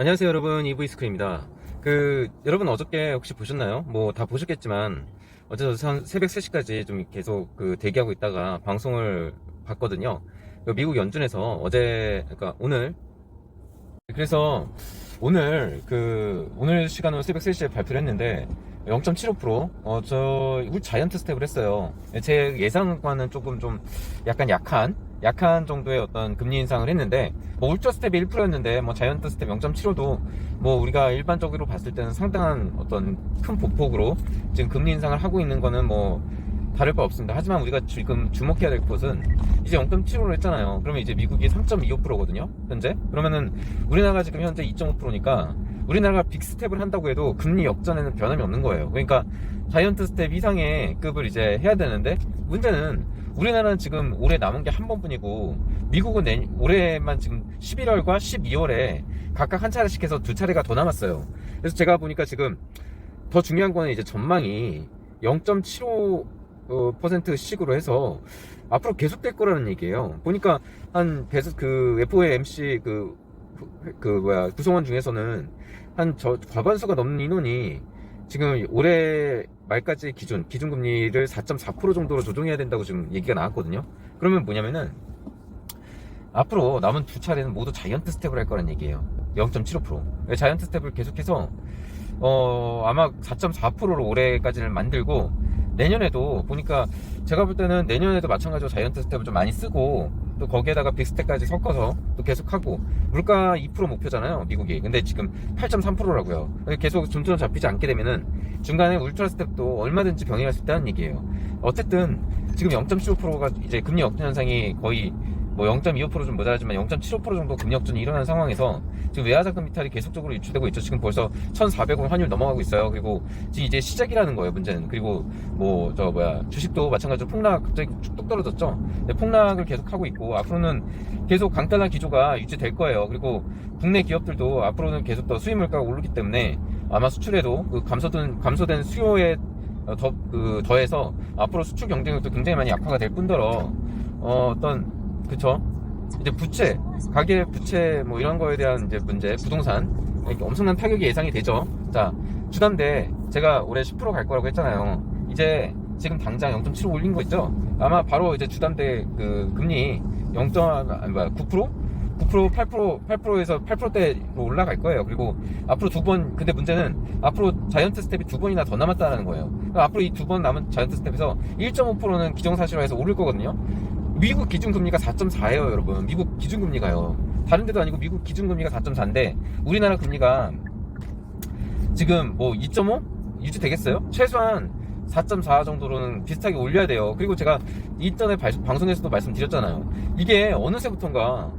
안녕하세요 여러분. 이브이스크입니다. 그 여러분 어저께 혹시 보셨나요? 뭐 다 보셨겠지만 어제 저 새벽 3시까지 좀 계속 그 대기하고 있다가 방송을 봤거든요. 그 미국 연준에서 어제 그러니까 오늘. 그래서 오늘 그 오늘 시간으로 새벽 3시에 발표를 했는데 0.75% 어, 저 우리 자이언트 스텝을 했어요. 제 예상과는 조금 좀 약간 약한 약한 정도의 어떤 금리 인상을 했는데 뭐 울트라 스텝이 1%였는데 뭐 자이언트 스텝 0.75도 뭐 우리가 일반적으로 봤을 때는 상당한 어떤 큰 보폭으로 지금 금리 인상을 하고 있는 거는 뭐 다를 바 없습니다. 하지만 우리가 지금 주목해야 될 것은 이제 0.75로 했잖아요. 그러면 이제 미국이 3.25%거든요. 현재. 그러면은 우리나라가 지금 현재 2.5%니까 우리나라가 빅 스텝을 한다고 해도 금리 역전에는 변함이 없는 거예요. 그러니까 자이언트 스텝 이상의 급을 이제 해야 되는데 문제는 우리나라는 지금 올해 남은 게 한 번뿐이고 미국은 내, 올해만 지금 11월과 12월에 각각 한 차례씩 해서 두 차례가 더 남았어요. 그래서 제가 보니까 지금 더 중요한 거는 이제 전망이 0.75 어, 퍼센트씩으로 해서 앞으로 계속될 거라는 얘기예요. 보니까 한 배수 그 FOMC 그, 그 뭐야 구성원 중에서는 한 저 과반수가 넘는 인원이 지금 올해 말까지 기준 기준금리를 4.4% 정도로 조정해야 된다고 지금 얘기가 나왔거든요. 그러면 뭐냐면은 앞으로 남은 두 차례는 모두 자이언트 스텝을 할 거란 얘기예요. 0.75%. 자이언트 스텝을 계속해서 어 아마 4.4%로 올해까지를 만들고 내년에도 보니까 제가 볼 때는 내년에도 마찬가지로 자이언트 스텝을 좀 많이 쓰고 또 거기에다가 빅스텝까지 섞어서 또 계속하고 물가 2% 목표잖아요 미국이. 근데 지금 8.3%라고요. 계속 준투는 잡히지 않게 되면은 중간에 울트라 스텝도 얼마든지 병행할 수 있다는 얘기예요. 어쨌든 지금 0.75%가 이제 금리 역전 현상이 거의 뭐 0.25%좀 모자라지만 0.75% 정도 금리 역전이 일어난 상황에서 지금 외화자금 이탈이 계속적으로 유출되고 있죠. 지금 벌써 1,400원 환율 넘어가고 있어요. 그리고 지금 이제 시작이라는 거예요. 문제는 그리고 뭐 저 뭐야 주식도 마찬가지로 폭락 갑자기 뚝 떨어졌죠. 폭락을 계속 하고 있고 앞으로는 계속 강단한 기조가 유지될 거예요. 그리고 국내 기업들도 앞으로는 계속 더 수입 물가가 오르기 때문에 아마 수출에도 그 감소된 감소된 수요에 더 그 더해서 앞으로 수출 경쟁력도 굉장히 많이 약화가 될 뿐더러 어, 어떤 그쵸? 이제 부채, 가계 부채 뭐 이런 거에 대한 이제 문제, 부동산 엄청난 타격이 예상이 되죠. 자, 주담대 제가 올해 10%갈 거라고 했잖아요. 이제 지금 당장 0.75 올린 거 있죠? 아마 바로 이제 주담대 그 금리 0. 아니 뭐야 9%? 9% 8% 8%에서 8%대로 올라갈 거예요. 그리고 앞으로 두 번, 근데 문제는 앞으로 자이언트 스텝이 두 번이나 더 남았다는 거예요. 앞으로 이 두 번 남은 자이언트 스텝에서 1.5%는 기정사실화해서 오를 거거든요. 미국 기준금리가 4.4예요, 여러분. 미국 기준금리가요. 다른 데도 아니고 미국 기준금리가 4.4인데 우리나라 금리가 지금 뭐 2.5 유지 되겠어요? 최소한 4.4 정도로는 비슷하게 올려야 돼요. 그리고 제가 이전에 방송에서도 말씀드렸잖아요. 이게 어느새부턴가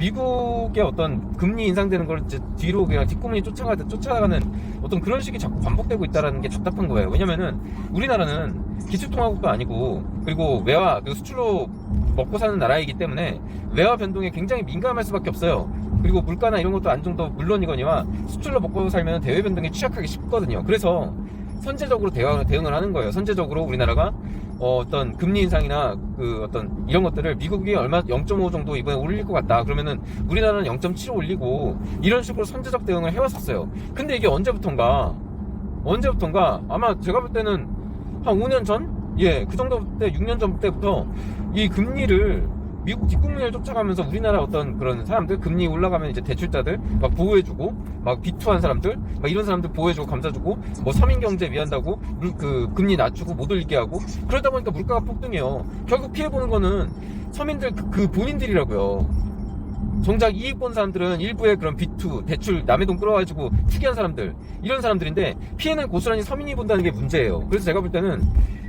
미국의 어떤 금리 인상되는 걸 이제 뒤로 그냥 뒷구멍이 쫓아가듯 쫓아가는 어떤 그런 식이 자꾸 반복되고 있다는 게 답답한 거예요. 왜냐면은 우리나라는 기술통화국도 아니고 그리고 외화 그 수출로 먹고 사는 나라이기 때문에 외화 변동에 굉장히 민감할 수밖에 없어요. 그리고 물가나 이런 것도 안정도 물론이거니와 수출로 먹고 살면 대외 변동에 취약하기 쉽거든요. 그래서 선제적으로 대응, 대응을 하는 거예요. 선제적으로 우리나라가 어, 떤 금리 인상이나 그 어떤 이런 것들을 미국이 얼마 0.5 정도 이번에 올릴 것 같다. 그러면은 우리나라는 0.7 올리고 이런 식으로 선제적 대응을 해왔었어요. 근데 이게 언제부턴가 언제부턴가 아마 제가 볼 때는 한 5년 전? 예, 그 정도 때 6년 전 때부터 이 금리를 미국 뒷국민을 쫓아가면서 우리나라 어떤 그런 사람들 금리 올라가면 이제 대출자들 막 보호해주고 막 비투한 사람들 막 이런 사람들 보호해주고 감싸주고 뭐 서민 경제 위한다고 물, 그 금리 낮추고 못 올리게 하고 그러다 보니까 물가가 폭등해요. 결국 피해 보는 거는 서민들 그, 그 본인들이라고요. 정작 이익 본 사람들은 일부의 그런 비투, 대출, 남의 돈 끌어가지고 투기한 사람들, 이런 사람들인데 피해는 고스란히 서민이 본다는 게 문제예요. 그래서 제가 볼 때는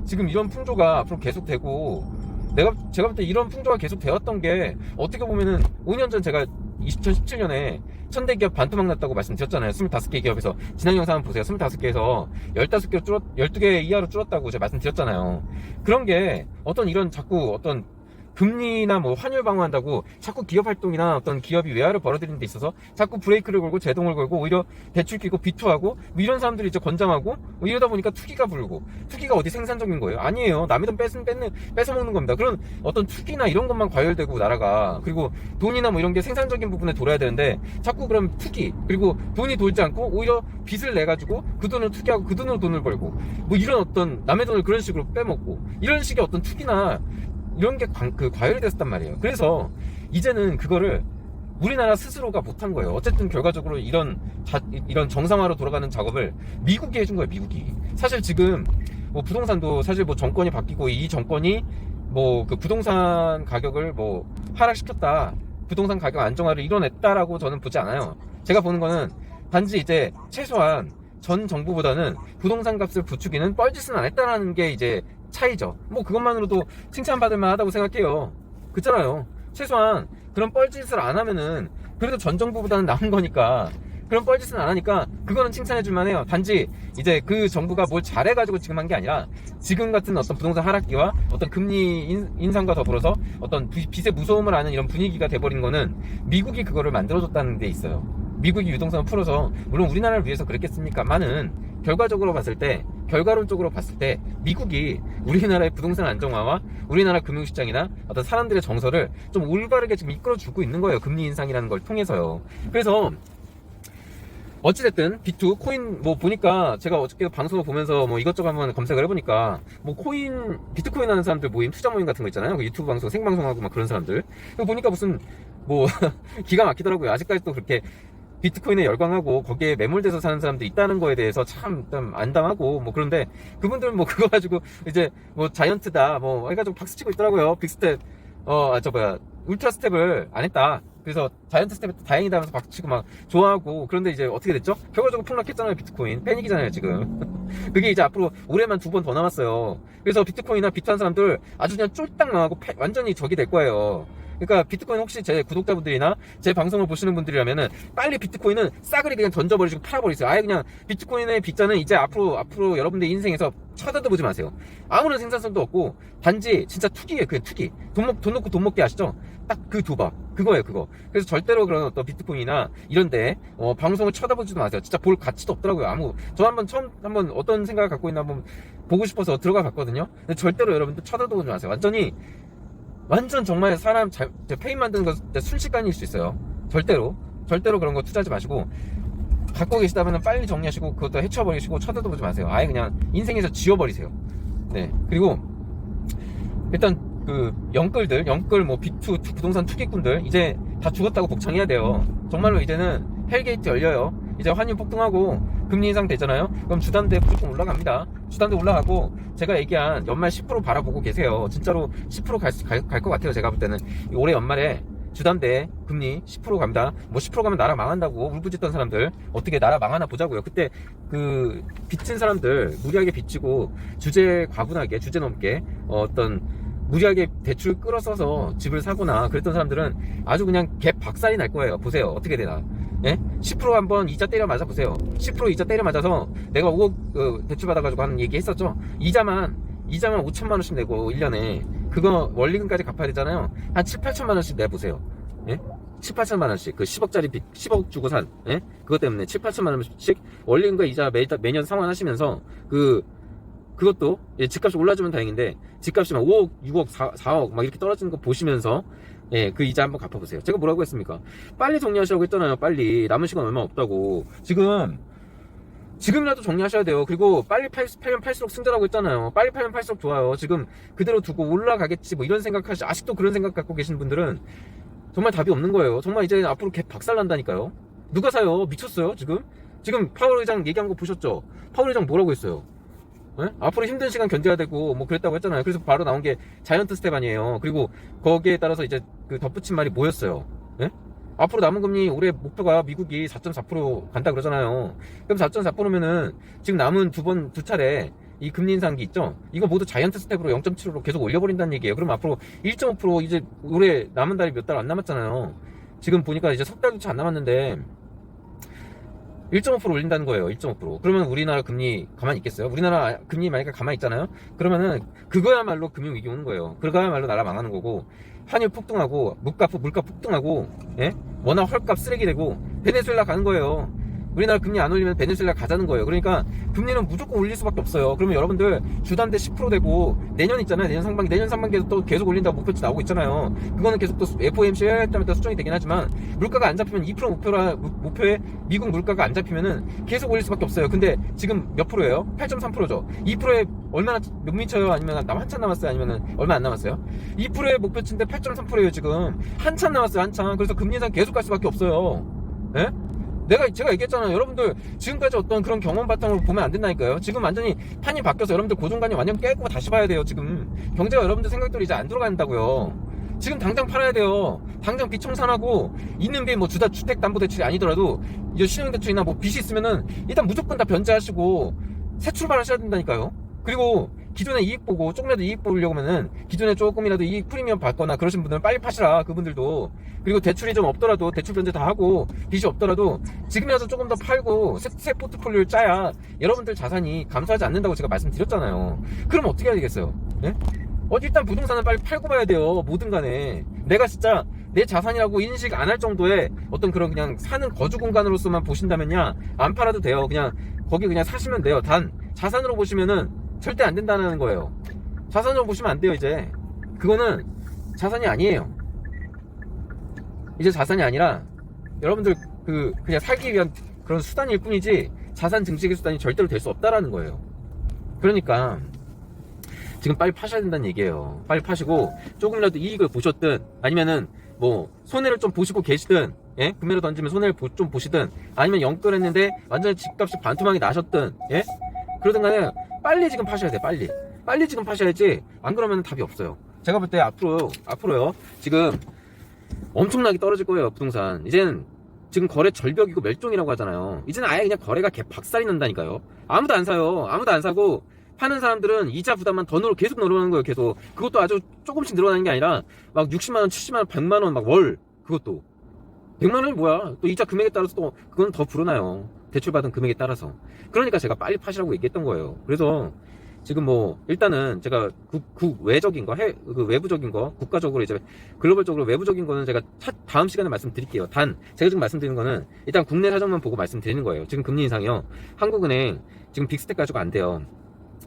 지금 이런 풍조가 앞으로 계속되고 내가 제가 볼 때 이런 풍조가 계속 되었던 게 어떻게 보면은 5년 전 제가 2017년에 천대 기업 반토막 났다고 말씀드렸잖아요. 25개 기업에서 지난 영상 한번 보세요. 25개에서 15개 줄었 12개 이하로 줄었다고 제가 말씀드렸잖아요. 그런 게 어떤 이런 자꾸 어떤 금리나 뭐 환율 방어한다고 자꾸 기업 활동이나 어떤 기업이 외화를 벌어들이는 데 있어서 자꾸 브레이크를 걸고 제동을 걸고 오히려 대출 끼고 비투하고 뭐 이런 사람들이 이제 권장하고 뭐 이러다 보니까 투기가 불고 투기가 어디 생산적인 거예요? 아니에요. 남의 돈 뺏은 뺏는 뺏어 먹는 겁니다. 그런 어떤 투기나 이런 것만 과열되고 나라가 그리고 돈이나 뭐 이런 게 생산적인 부분에 돌아야 되는데 자꾸 그럼 투기 그리고 돈이 돌지 않고 오히려 빚을 내 가지고 그 돈을 투기하고 그 돈으로 돈을 벌고 뭐 이런 어떤 남의 돈을 그런 식으로 빼먹고 이런 식의 어떤 투기나 이런 게 관- 그 과열이 됐단 말이에요. 그래서 이제는 그거를 우리나라 스스로가 못한 거예요. 어쨌든 결과적으로 이런 자- 이런 정상화로 돌아가는 작업을 미국이 해준 거예요. 미국이 사실 지금 뭐 부동산도 사실 뭐 정권이 바뀌고 이 정권이 뭐 그 부동산 가격을 뭐 하락시켰다. 부동산 가격 안정화를 이뤄냈다라고 저는 보지 않아요. 제가 보는 거는 단지 이제 최소한 전 정부보다는 부동산 값을 부추기는 뻘짓은 안 했다라는 게 이제 차이죠. 뭐 그것만으로도 칭찬받을 만하다고 생각해요. 그렇잖아요. 최소한 그런 뻘짓을 안 하면은 그래도 전 정부보다는 나은 거니까 그런 뻘짓은 안 하니까 그거는 칭찬해 줄 만해요. 단지 이제 그 정부가 뭘 잘해가지고 지금 한 게 아니라 지금 같은 어떤 부동산 하락기와 어떤 금리 인, 인상과 더불어서 어떤 비- 빚의 무서움을 아는 이런 분위기가 돼버린 거는 미국이 그거를 만들어줬다는 데 있어요. 미국이 유동성을 풀어서 물론 우리나라를 위해서 그랬겠습니까만은 결과적으로 봤을 때 결과론적으로 봤을 때 미국이 우리나라의 부동산 안정화와 우리나라 금융시장이나 어떤 사람들의 정서를 좀 올바르게 지금 이끌어주고 있는 거예요. 금리 인상이라는 걸 통해서요. 그래서 어찌됐든 비투 코인 뭐 보니까 제가 어저께 방송을 보면서 뭐 이것저것 한번 검색을 해보니까 뭐 코인 비트코인 하는 사람들 모임 투자 모임 같은 거 있잖아요. 그 유튜브 방송 생방송하고 막 그런 사람들. 보니까 무슨 뭐 기가 막히더라고요. 아직까지도 그렇게 비트코인에 열광하고 거기에 매몰돼서 사는 사람들이 있다는 거에 대해서 참, 좀 안담하고 뭐 그런데 그분들은 뭐 그거 가지고 이제 뭐 자이언트다 뭐 해가지고 박수 치고 있더라고요. 빅스텝. 어저 뭐야. 울트라 스텝을 안 했다. 그래서 자이언트 스텝 다행이다 하면서 박수 치고 막 좋아하고 그런데 이제 어떻게 됐죠? 결과적으로 폭락했잖아요 비트코인. 패닉이잖아요 지금. 그게 이제 앞으로 올해만 두 번 더 남았어요. 그래서 비트코인이나 비트한 사람들 아주 그냥 쫄딱 망하고 패- 완전히 적이 될 거예요 그러니까 비트코인 혹시 제 구독자분들이나 제 방송을 보시는 분들이라면은 빨리 비트코인은 싸그리 그냥 던져버리시고 팔아버리세요. 아예 그냥 비트코인의 빗자는 이제 앞으로 앞으로 여러분들 인생에서 쳐다도 보지 마세요. 아무런 생산성도 없고 단지 진짜 투기예요. 그냥 투기. 돈, 먹, 돈 놓고 돈 먹기 아시죠? 딱그 도박. 그거예요, 그거. 그래서 절대로 그런 어떤 비트코인이나 이런데 어, 방송을 쳐다보지도 마세요. 진짜 볼 가치도 없더라고요. 아무 저 한번 처음 한번 어떤 생각을 갖고 있나 한번 보고 싶어서 들어가 봤거든요. 근데 절대로 여러분들 쳐다도 보지 마세요. 완전히 완전 정말 사람 잘, 저 페인 만드는 거 순식간일 수 있어요. 절대로. 절대로 그런 거 투자하지 마시고, 갖고 계시다면 빨리 정리하시고, 그것도 해쳐버리시고, 쳐다도 보지 마세요. 아예 그냥 인생에서 지워버리세요. 네. 그리고, 일단, 그, 영끌들, 영끌, 뭐, 비투, 투- 부동산 투기꾼들, 이제 다 죽었다고 복창해야 돼요. 정말로 이제는 헬게이트 열려요. 이제 환율 폭등하고, 금리 인상 되잖아요? 그럼 주담대 무조건 올라갑니다. 주담대 올라가고, 제가 얘기한 연말 10% 바라보고 계세요. 진짜로 10%갈 갈 것 같아요. 제가 볼 때는. 올해 연말에 주담대 금리 10% 갑니다. 뭐 10% 가면 나라 망한다고 울부짖던 사람들 어떻게 나라 망하나 보자고요. 그때 그 빚진 사람들 무리하게 빚지고 주제 과분하게 주제 넘게 어, 어떤 무리하게 대출 끌어써서 집을 사거나 그랬던 사람들은 아주 그냥 갭 박살이 날 거예요. 보세요. 어떻게 되나. 예? 10% 한번 이자 때려 맞아 보세요. 10% 이자 때려 맞아서 내가 5억 어, 대출 받아가지고 하는 얘기 했었죠. 이자만 이자만 5천만 원씩 내고 1년에 그거 원리금까지 갚아야 되잖아요. 한 7, 8천만 원씩 내 보세요. 예? 7, 8천만 원씩 그 10억짜리 빚 10억 주고 산 예? 그것 때문에 7, 8천만 원씩 원리금과 이자 매, 매년 상환하시면서 그 그것도 예, 집값이 올라주면 다행인데 집값이 막 5억, 6억, 4, 4억 막 이렇게 떨어지는 거 보시면서 예, 그 이자 한번 갚아보세요. 제가 뭐라고 했습니까? 빨리 정리하시라고 했잖아요. 빨리 남은 시간 얼마 없다고. 지금 지금이라도 정리하셔야 돼요. 그리고 빨리 팔, 팔면 팔수록 승자라고 했잖아요. 빨리 팔면 팔수록 좋아요. 지금 그대로 두고 올라가겠지 뭐 이런 생각하시 아직도 그런 생각 갖고 계신 분들은 정말 답이 없는 거예요. 정말 이제 앞으로 개 박살 난다니까요. 누가 사요? 미쳤어요 지금? 지금 파월 의장 얘기한 거 보셨죠? 파월 의장 뭐라고 했어요? 예? 앞으로 힘든 시간 견뎌야 되고 뭐 그랬다고 했잖아요. 그래서 바로 나온 게 자이언트 스텝 아니에요. 그리고 거기에 따라서 이제 그 덧붙인 말이 뭐였어요? 예? 앞으로 남은 금리 올해 목표가 미국이 4.4% 간다 그러잖아요. 그럼 4.4%면은 지금 남은 두 번 두 차례 이 금리 인상기 있죠? 이거 모두 자이언트 스텝으로 0.75로 계속 올려버린다는 얘기예요. 그럼 앞으로 1.5% 이제 올해 남은 달이 몇 달 안 남았잖아요. 지금 보니까 이제 석 달도 채 안 남았는데 1.5% 올린다는 거예요. 1.5%. 그러면 우리나라 금리 가만히 있겠어요? 우리나라 금리 만약에 가만히 있잖아요? 그러면은 그거야말로 금융위기 오는 거예요. 그거야말로 나라 망하는 거고 환율 폭등하고 물가, 물가 폭등하고 예? 워낙 헐값 쓰레기 되고 베네수엘라 가는 거예요. 우리나라 금리 안 올리면 베네수엘라 가자는 거예요. 그러니까 금리는 무조건 올릴 수밖에 없어요. 그러면 여러분들 주담대 10% 되고 내년 있잖아요. 내년 상반기, 내년 상반기에도 또 계속 올린다고 목표치 나오고 있잖아요. 그거는 계속 또 FOMC 때문에 또 수정이 되긴 하지만 물가가 안 잡히면 2% 목표라 목표에 미국 물가가 안 잡히면은 계속 올릴 수밖에 없어요. 근데 지금 몇 프로예요? 8.3%죠. 2%에 얼마나 몇 미쳐요? 아니면 남 한참 남았어요? 아니면은 얼마 안 남았어요? 2%의 목표치인데 8.3%예요 지금 한참 남았어요 한참. 그래서 금리 인상 계속 갈 수밖에 없어요. 예? 내가 제가 얘기했잖아요. 여러분들 지금까지 어떤 그런 경험 바탕으로 보면 안 된다니까요. 지금 완전히 판이 바뀌어서 여러분들 고정관념 완전 깨고 다시 봐야 돼요. 지금 경제가 여러분들 생각대로 이제 안 돌아간다고요. 지금 당장 팔아야 돼요. 당장 빚 청산하고 있는 게뭐 주다 주택 담보 대출이 아니더라도 이제 신용 대출이나 뭐 빚이 있으면은 일단 무조건 다 변제하시고 새 출발하셔야 된다니까요. 그리고 기존에 이익 보고 조금이라도 이익 보려고 하면은 기존에 조금이라도 이익 프리미엄 받거나 그러신 분들은 빨리 파시라 그분들도. 그리고 대출이 좀 없더라도 대출 변제 다 하고 빚이 없더라도 지금이라도 조금 더 팔고 새, 새 포트폴리오를 짜야 여러분들 자산이 감소하지 않는다고 제가 말씀드렸잖아요. 그럼 어떻게 해야 되겠어요? 예? 어, 일단 부동산을 빨리 팔고 봐야 돼요 뭐든 간에. 내가 진짜 내 자산이라고 인식 안 할 정도의 어떤 그런 그냥 사는 거주 공간으로서만 보신다면야 안 팔아도 돼요. 그냥 거기 그냥 사시면 돼요 단. 자산으로 보시면은 절대 안 된다는 거예요. 자산으로 보시면 안 돼요, 이제. 그거는 자산이 아니에요. 이제 자산이 아니라 여러분들 그 그냥 살기 위한 그런 수단일 뿐이지 자산 증식의 수단이 절대로 될 수 없다라는 거예요. 그러니까 지금 빨리 파셔야 된다는 얘기예요. 빨리 파시고 조금이라도 이익을 보셨든 아니면은 뭐 손해를 좀 보시고 계시든 예? 금매로 던지면 손해를 보- 좀 보시든 아니면 영끌했는데 완전히 집값이 반토막이 나셨든 예? 그러든 간에 빨리 지금 파셔야 돼 빨리. 빨리 지금 파셔야지 안 그러면 답이 없어요. 제가 볼 때 앞으로 앞으로요. 지금 엄청나게 떨어질 거예요 부동산. 이제는 지금 거래 절벽이고 멸종이라고 하잖아요. 이제는 아예 그냥 거래가 개 박살이 난다니까요. 아무도 안 사요. 아무도 안 사고 파는 사람들은 이자 부담만 더 늘어 계속 늘어나는 거예요 계속. 그것도 아주 조금씩 늘어나는 게 아니라 막 60만원 70만원 100만원 막 월 그것도. 100만원이 뭐야? 또 이자 금액에 따라서 또 그건 더 불어나요 대출받은 금액에 따라서 그러니까 제가 빨리 파시라고 얘기했던 거예요 그래서 지금 뭐 일단은 제가 국, 국외적인 거, 해, 그 외부적인 거, 국가적으로 이제 글로벌적으로 외부적인 거는 제가 차- 다음 시간에 말씀드릴게요. 단 제가 지금 말씀드리는 거는 일단 국내 사정만 보고 말씀드리는 거예요. 지금 금리 인상이요. 한국은행 지금 빅스텝 가지고 안 돼요.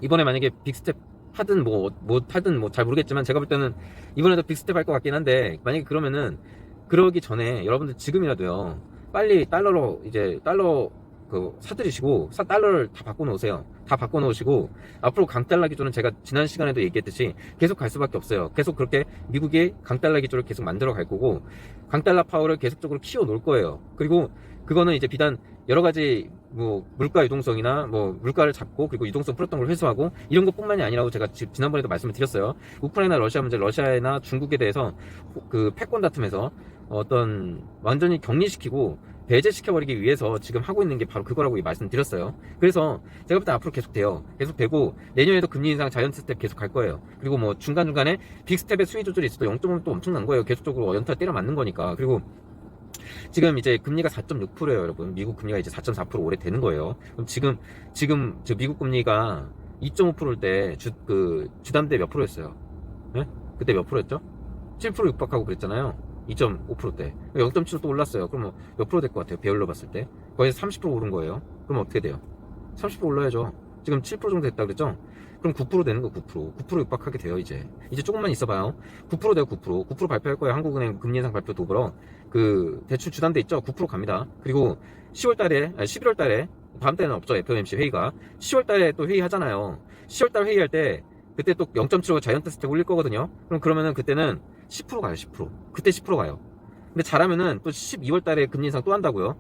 이번에 만약에 빅스텝 하든 뭐, 뭐 하든 뭐 잘 모르겠지만 제가 볼 때는 이번에도 빅스텝 할 것 같긴 한데 만약에 그러면은 그러기 전에 여러분들 지금이라도요. 빨리 달러로 이제 달러 그 사들이시고 사 달러를 다 바꿔 놓으세요. 다 바꿔 놓으시고 앞으로 강달러 기조는 제가 지난 시간에도 얘기했듯이 계속 갈 수밖에 없어요. 계속 그렇게 미국이 강달러 기조를 계속 만들어 갈 거고 강달러 파워를 계속적으로 키워 놓을 거예요. 그리고 그거는 이제 비단 여러 가지 뭐 물가 유동성이나 뭐 물가를 잡고 그리고 유동성 풀었던 걸 회수하고 이런 것뿐만이 아니라고 제가 지- 지난번에도 말씀을 드렸어요. 우크라이나 러시아 문제 러시아나 중국에 대해서 그 패권 다툼에서 어떤 완전히 격리시키고 배제시켜버리기 위해서 지금 하고 있는 게 바로 그거라고 말씀드렸어요. 그래서 제가 볼 때 앞으로 계속 돼요. 계속 되고 내년에도 금리 인상 자이언트 스텝 계속 갈 거예요. 그리고 뭐 중간중간에 빅스텝의 수위 조절이 있어도 0.5는 또 엄청난 거예요. 계속적으로 연타 때려 맞는 거니까. 그리고 지금 이제 금리가 4.6%예요, 여러분. 미국 금리가 이제 4.4% 올해 되는 거예요. 그럼 지금 지금 저 미국 금리가 2.5%일 때 주 그 주담대 몇 프로였어요? 예? 그때 몇 프로였죠? 7% 육박하고 그랬잖아요. 2.5%대. 0.7로 또 올랐어요. 그럼 뭐몇 프로 될 것 같아요? 배열로 봤을 때. 거의 30% 오른 거예요. 그럼 어떻게 돼요? 30% 올라야죠. 지금 7% 정도 됐다 그랬죠? 그럼 9% 되는 거 9%. 9% 육박하게 돼요, 이제. 이제 조금만 있어봐요. 9% 돼요, 9%. 9% 발표할 거예요. 한국은행 금리 인상 발표 도구로. 그, 대출 주담대 있죠? 9% 갑니다. 그리고 10월 달에, 아니 11월 달에, 다음 달에는 없죠. FOMC 회의가. 10월 달에 또 회의 하잖아요. 10월 달 회의할 때, 그때 또 0.75 자이언트 스텝 올릴 거거든요. 그럼 그러면은 그때는 10% 가요, 10%. 그때 10% 가요. 근데 잘하면은 또 12월 달에 금리 인상 또 한다고요.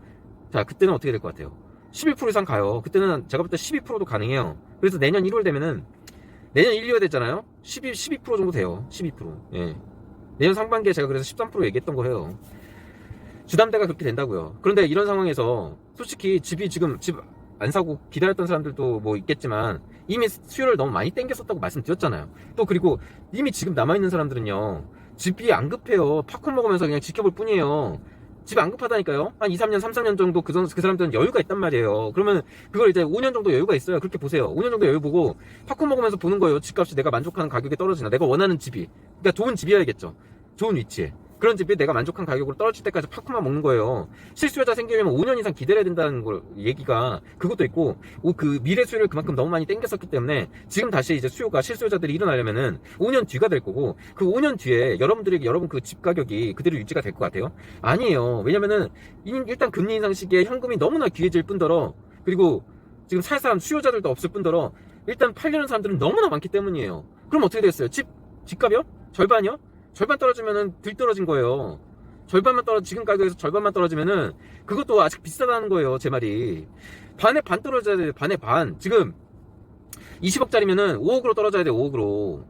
자, 그때는 어떻게 될 것 같아요? 11% 이상 가요. 그때는 제가 볼 때 12%도 가능해요. 그래서 내년 1월 되면은 내년 1, 2월 됐잖아요. 12, 12% 정도 돼요. 12%. 예. 내년 상반기에 제가 그래서 13% 얘기했던 거예요. 주담대가 그렇게 된다고요. 그런데 이런 상황에서 솔직히 집이 지금 집 안 사고 기다렸던 사람들도 뭐 있겠지만 이미 수요를 너무 많이 땡겼었다고 말씀드렸잖아요. 또 그리고 이미 지금 남아있는 사람들은요. 집이 안 급해요. 팝콘 먹으면서 그냥 지켜볼 뿐이에요. 집에 안 급하다니까요. 한 2, 3년, 3, 4년 정도 그, 선- 그 사람들은 여유가 있단 말이에요. 그러면 그걸 이제 5년 정도 여유가 있어요. 그렇게 보세요. 5년 정도 여유 보고 팝콘 먹으면서 보는 거예요. 집값이 내가 만족하는 가격에 떨어지나. 내가 원하는 집이. 그러니까 좋은 집이어야겠죠. 좋은 위치에. 그런 집이 내가 만족한 가격으로 떨어질 때까지 팝콘만 먹는 거예요. 실수요자 생기려면 5년 이상 기다려야 된다는 걸 얘기가 그것도 있고 오, 그 미래 수요를 그만큼 너무 많이 땡겼었기 때문에 지금 다시 이제 수요가 실수요자들이 일어나려면은 5년 뒤가 될 거고 그 5년 뒤에 여러분들에게 여러분 그 집 가격이 그대로 유지가 될 것 같아요? 아니에요. 왜냐면은 인- 일단 금리 인상 시기에 현금이 너무나 귀해질 뿐더러 그리고 지금 살 사람 수요자들도 없을 뿐더러 일단 팔려는 사람들은 너무나 많기 때문이에요. 그럼 어떻게 됐어요? 집 집값이요? 절반이요? 절반 떨어지면은 들 떨어진 거예요. 절반만 떨어 지금 가격에서 절반만 떨어지면은 그것도 아직 비싸다는 거예요. 제 말이 반에 반 떨어져야 돼. 반에 반. 지금 20억짜리면은 5억으로 떨어져야 돼. 5억으로.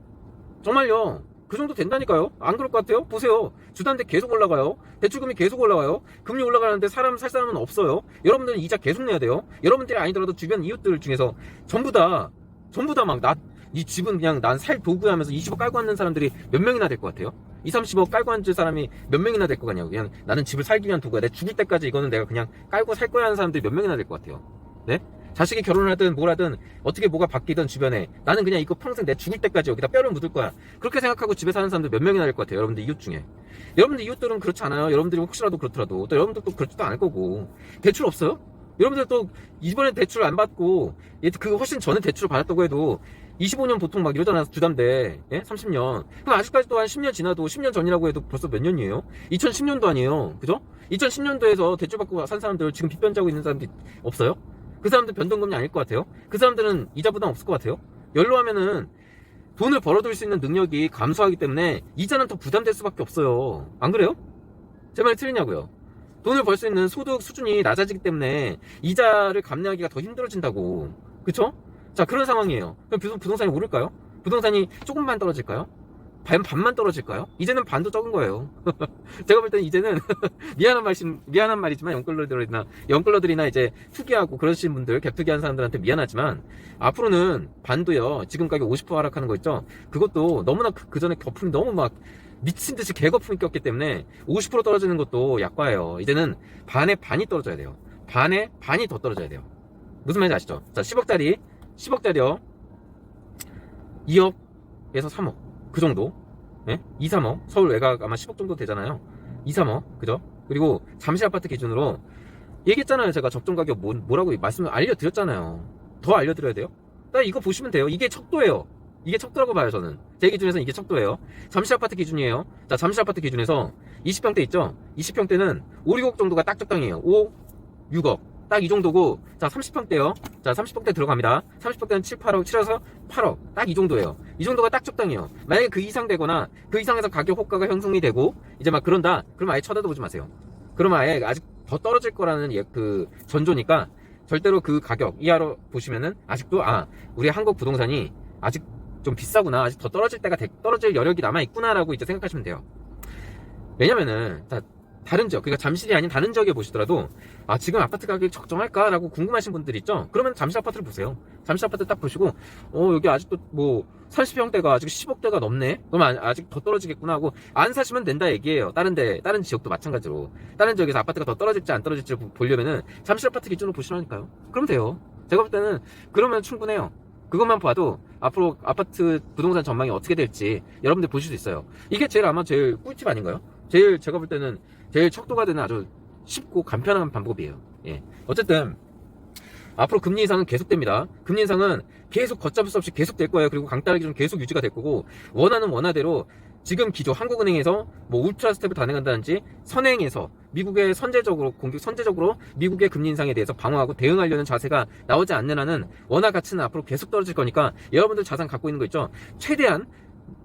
정말요. 그 정도 된다니까요. 안 그럴 것 같아요? 보세요. 주단대 계속 올라가요. 대출금이 계속 올라가요. 금리 올라가는데 사람 살 사람은 없어요. 여러분들은 이자 계속 내야 돼요. 여러분들이 아니더라도 주변 이웃들 중에서 전부 다 전부 다 막 나 이 집은 그냥 난 살 도구야 하면서 20억 깔고 앉는 사람들이 몇 명이나 될 것 같아요? 2, 30억 깔고 앉을 사람이 몇 명이나 될 것 같냐고. 그냥 나는 집을 살기 위한 도구야. 내 죽을 때까지 이거는 내가 그냥 깔고 살 거야 하는 사람들이 몇 명이나 될 것 같아요? 네? 자식이 결혼을 하든 뭘 하든 어떻게 뭐가 바뀌든 주변에 나는 그냥 이거 평생 내 죽을 때까지 여기다 뼈를 묻을 거야. 그렇게 생각하고 집에 사는 사람들 몇 명이나 될 것 같아요. 여러분들 이웃 중에. 여러분들 이웃들은 그렇지 않아요. 여러분들이 혹시라도 그렇더라도 또 여러분들도 그렇지도 않을 거고 대출 없어요? 여러분들 또 이번에 대출 안 받고 얘그 훨씬 전에 대출 받았다고 해도 25년 보통 막 이러잖아 주담대 예? 30년 그럼 아직까지도 한 10년 지나도 10년 전이라고 해도 벌써 몇 년이에요? 2010년도 아니에요 그죠? 2010년도에서 대출 받고 산 사람들 지금 빚변 자고 있는 사람들 없어요? 그 사람들 변동금리 아닐 것 같아요? 그 사람들은 이자 부담 없을 것 같아요? 연로하면은 돈을 벌어들일 수 있는 능력이 감소하기 때문에 이자는 더 부담될 수밖에 없어요 안 그래요? 제 말이 틀리냐고요 돈을 벌 수 있는 소득 수준이 낮아지기 때문에 이자를 감내하기가 더 힘들어진다고 그쵸? 자 그런 상황이에요. 그럼 부동- 부동산이 오를까요? 부동산이 조금만 떨어질까요? 반, 반만 떨어질까요? 이제는 반도 적은 거예요. 제가 볼 때는 이제는 미안한 말씀 미안한 말이지만 영끌러들이나 영끌러들이나 이제 투기하고 그러신 분들 갭 투기한 사람들한테 미안하지만 앞으로는 반도요. 지금 가격 50% 하락하는 거 있죠? 그것도 너무나 그 전에 거품이 너무 막 미친 듯이 개거품이 꼈기 때문에 50% 떨어지는 것도 약과예요. 이제는 반에 반이 떨어져야 돼요. 반에 반이 더 떨어져야 돼요. 무슨 말인지 아시죠? 자 10억짜리 10억짜리요. 2억에서 3억. 그 정도. 예? 2, 3억. 서울 외곽 아마 10억 정도 되잖아요. 2, 3억. 그죠? 그리고 잠실 아파트 기준으로 얘기했잖아요. 제가 적정 가격 뭐, 뭐라고 말씀을 알려드렸잖아요. 더 알려드려야 돼요? 나 이거 보시면 돼요. 이게 척도예요. 이게 척도라고 봐요 저는. 제 기준에서는 이게 척도예요. 잠실 아파트 기준이에요. 자 잠실 아파트 기준에서 20평대 있죠? 20평대는 5, 6억 정도가 딱 적당해요. 5, 6억 딱 이 정도고 자 30평대요. 자 30평대 들어갑니다. 30평대는 7, 8억 7에서 8억 딱 이 정도예요. 이 정도가 딱 적당해요. 만약에 그 이상 되거나 그 이상에서 가격 호가가 형성이 되고 이제 막 그런다 그럼 아예 쳐다보지 마세요. 그럼 아예 아직 더 떨어질 거라는 예, 그 전조니까 절대로 그 가격 이하로 보시면은 아직도 아 우리 한국 부동산이 아직 좀 비싸구나 아직 더 떨어질 때가 돼- 떨어질 여력이 남아 있구나라고 이제 생각하시면 돼요. 왜냐면은 자 다른 지역 그러니까 잠실이 아닌 다른 지역에 보시더라도 아 지금 아파트 가격이 적정할까라고 궁금하신 분들 있죠? 그러면 잠실 아파트를 보세요. 잠실 아파트 딱 보시고 어 여기 아직도 뭐 30평대가 아직 10억대가 넘네? 그럼 아- 아직 더 떨어지겠구나 하고 안 사시면 된다 얘기예요. 다른 데 다른 지역도 마찬가지로. 다른 지역에서 아파트가 더 떨어질지 안 떨어질지 를 보려면은 잠실 아파트 기준으로 보시라니까요. 그럼 돼요. 제가 볼 때는 그러면 충분해요 그것만 봐도 앞으로 아파트 부동산 전망이 어떻게 될지 여러분들 보실 수 있어요 이게 제일 아마 제일 꿀팁 아닌가요? 제일 제가 볼 때는 제일 척도가 되는 아주 쉽고 간편한 방법이에요. 예. 어쨌든 앞으로 금리 인상은 계속됩니다. 금리 인상은 계속 걷잡을 수 없이 계속 될 거예요. 그리고 강달기 좀 계속 유지가 될 거고 원하는 원화대로 지금 기조 한국은행에서 뭐 울트라 스텝을 단행한다든지 선행해서 미국의 선제적으로 공격 선제적으로 미국의 금리 인상에 대해서 방어하고 대응하려는 자세가 나오지 않는 한은 원화 가치는 앞으로 계속 떨어질 거니까 여러분들 자산 갖고 있는 거 있죠. 최대한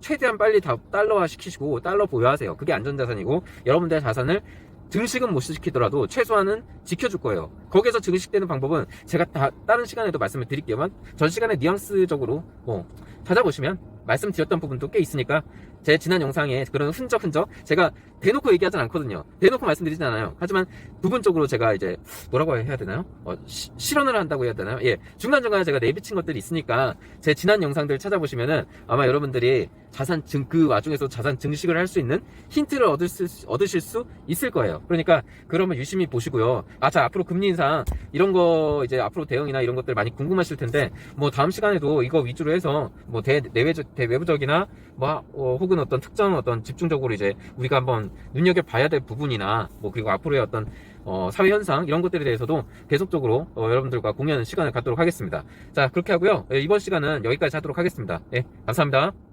최대한 빨리 다 달러화 시키시고 달러 보유하세요. 그게 안전자산이고 여러분들의 자산을 증식은 못 시키더라도 최소한은 지켜줄 거예요. 거기서 증식되는 방법은 제가 다 다른 시간에도 말씀을 드릴게요만 전 시간에 뉘앙스적으로 뭐 찾아보시면 말씀드렸던 부분도 꽤 있으니까 제 지난 영상에 그런 흔적 흔적 제가 대놓고 얘기하진 않거든요. 대놓고 말씀드리진 않아요. 하지만 부분적으로 제가 이제 뭐라고 해야 되나요? 어, 시- 실현을 한다고 해야 되나요? 예, 중간 중간에 제가 내비친 것들이 있으니까 제 지난 영상들 찾아보시면은 아마 여러분들이 자산 증, 그 와중에서 자산 증식을 할 수 있는 힌트를 얻을 수, 얻으실 수 있을 거예요. 그러니까 그러면 유심히 보시고요. 아, 자, 앞으로 금리 인상 이런 거 이제 앞으로 대응이나 이런 것들 많이 궁금하실 텐데 뭐 다음 시간에도 이거 위주로 해서 뭐 대, 내외적, 대외부적이나 뭐 어, 혹은 어떤 특정 어떤 집중적으로 이제 우리가 한번 눈여겨 봐야 될 부분이나 뭐 그리고 앞으로의 어떤 어, 사회 현상 이런 것들에 대해서도 계속적으로 어, 여러분들과 공유하는 시간을 갖도록 하겠습니다. 자 그렇게 하고요. 예, 이번 시간은 여기까지 하도록 하겠습니다. 예, 감사합니다.